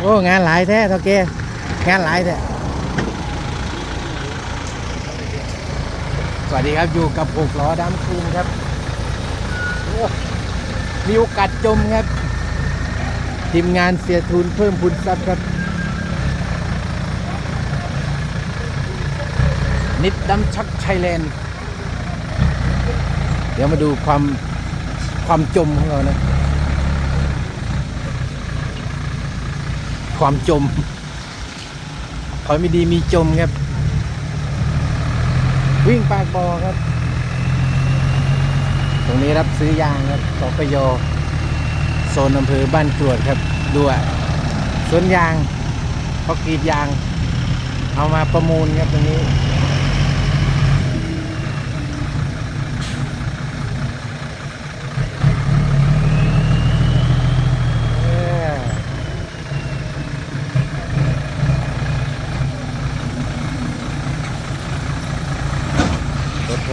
โอ้งานหลายแท้ท่าแกงานหลายแท้สวัสดีครับอยู่กับหกล้อดำคืนครับโอ้มีโอกาสจมครับทีมงานเสียทุนเพิ่มพุนทรัพย์ครับ นิดดำชักไทยแลนด์เดี๋ยวมาดูความความจมของเรานะ ความจม ขอยไม่ดีมีจมครับ วิ่งปากบอครับ ตรงนี้รับซื้อยางครับสปยโซนอำเภอบ้านกรวดครับด้วยสวนยางเขากรีดยาง เอามาประมูลครับตรงนี้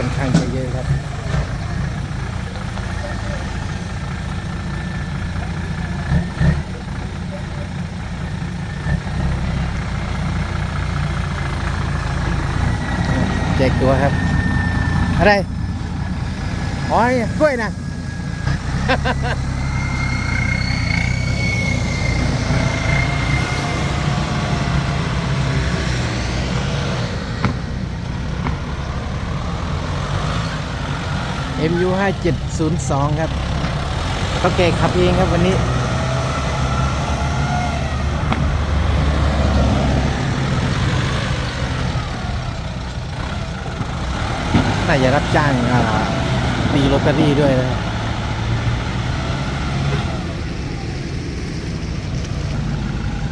ค่อนข้างจะเยอะครับแจกตัวครับ อะไร อ๋อกล้วยนะ MU 5702 ครับเขาแกขับเองครับวันนี้ น่าจะรับจ้างตีลอตเตอรี่ด้วยนะ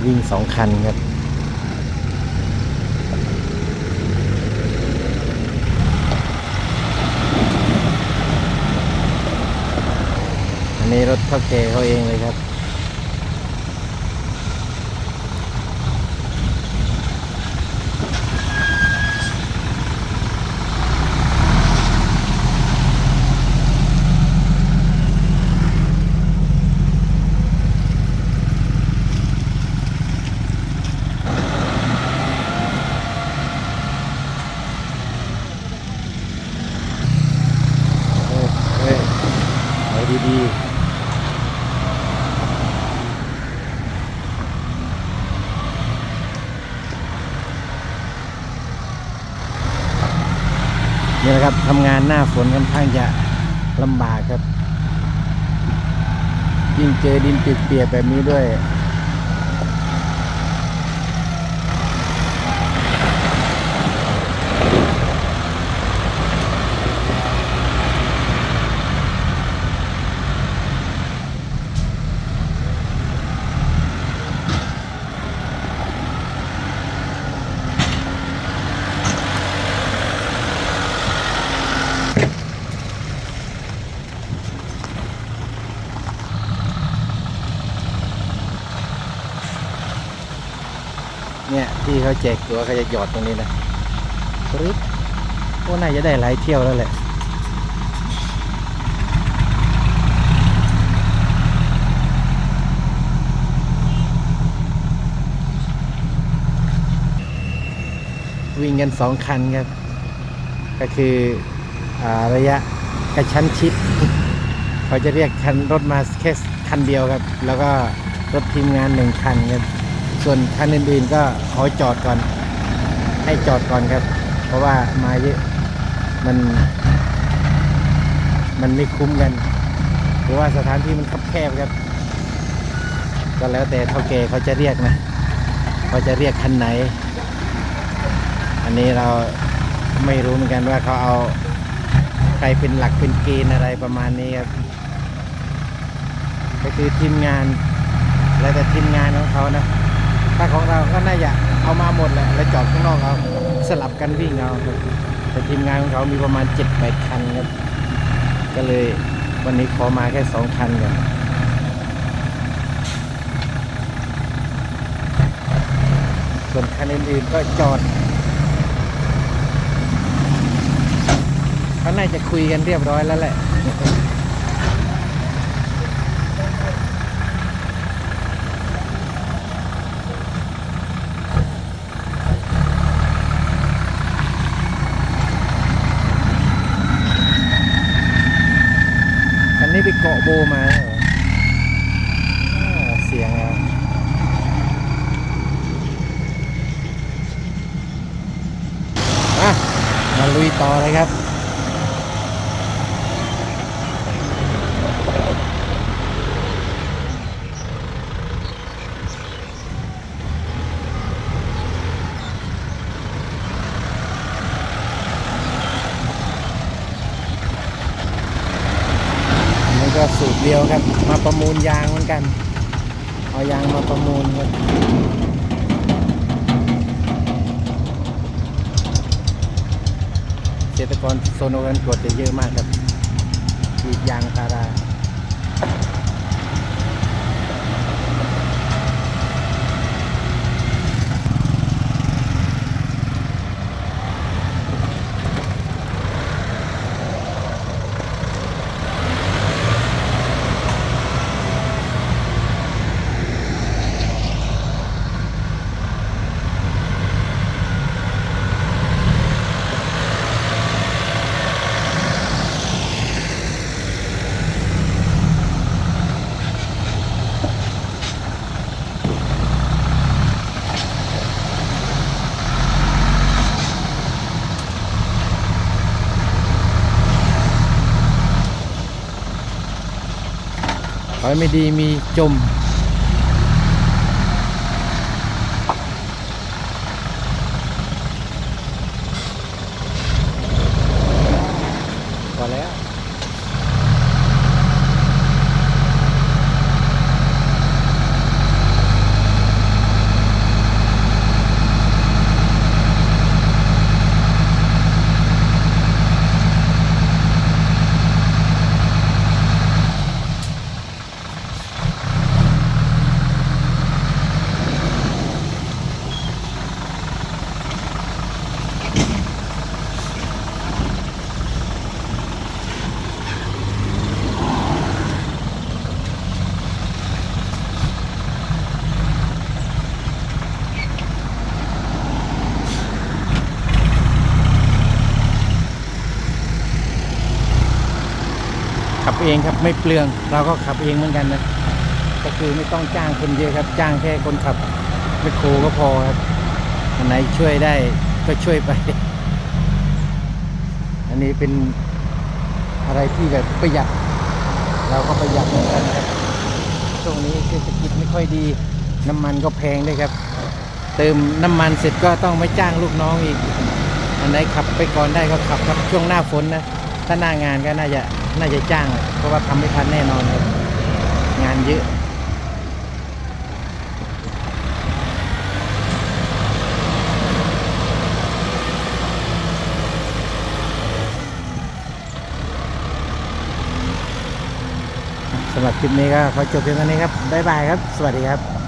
วิ่งสองคันครับ นนี้รถเท่าแก่เขาเองเลยครับเฮ้ยเฮ้ยเอาดีๆ นี่แหละ ครับทำงานหน้าฝนค่อนข้างจะลำบากครับ ยิ่งเจอดินเปียกๆแบบนี้ด้วย เนี่ยที่เขาแจกตัวเขาจะหยอดตรงนี้นะปึ๊บโอ้น่าจะได้หลายเที่ยวแล้วแหละวิ่งกันสองคันครับ ก็คืออระยะกระชั้นชิด เขาจะเรียกคันรถมาแค่คันเดียวครับ แล้วก็รถทีมงานหนึ่งคันครับ ส่วนคันอื่นๆก็ขอจอดก่อน ให้จอดก่อนครับ เพราะว่ามาเยอะมัน มันไม่คุ้มกันหรือว่าสถานที่มันคับแคบครับ ก็แล้วแต่เท่าแกเขาจะเรียกนะเขาจะเรียกคันไหน อันนี้เราไม่รู้เหมือนกันว่าเขาเอาใครเป็นหลักเป็นเกณฑ์อะไรประมาณนี้ครับก็คือทีมงานแล้วแต่ทีมงานของเขานะ ถ้าของเราก็น่าจะเอามาหมดแหละแล้วจอดข้างนอกเอาสลับกันวิ่งเอาครับแต่ทีมงานของเขามีประมาณ7จ็ดแปดคันครับก็เลยวันนี้ขอมาแค่สองคันก่อนส่วนคันอื่นๆก็จอดเขาน่าจะคุยกันเรียบร้อยแล้วแหละ โบมาเสียงอะมาลุยต่อเลยครับ ก็สูตรเดียวครับ มาประมูลยางเหมือนกัน เอายางมาประมูลครับเกษตรกรโซนโอกันกดจะเยอะมากครับกรีดยางพารา ขอให้ไม่ดีมีจม เองครับไม่เปลือง เราก็ขับเองเหมือนกันนะก็คือไม่ต้องจ้างคนเยอะครับ จ้างแค่คนขับไมคโคก็พอครับอันไหนช่วยได้ก็ช่วยไป อันนี้เป็นอะไรที่แบบประหยัด เราก็ประหยัดเหมือนกันครับช่วงนี้เศรษฐกิจไม่ค่อยดี น้ำมันก็แพงด้วยครับ เติมน้ำมันเสร็จก็ต้องไม่จ้างลูกน้องอีก อันไหนขับไปก่อนได้ก็ขับครับช่วงหน้าฝนนะ ถ้าหน้างานก็น่าจะ น่าจะจ้าง เพราะว่าทำไม่ทันแน่นอนครับ งานเยอะสำหรับคลิปนี้ก็ขอจบเพียงเท่านี้ครับ บ๊ายบายครับ สวัสดีครับ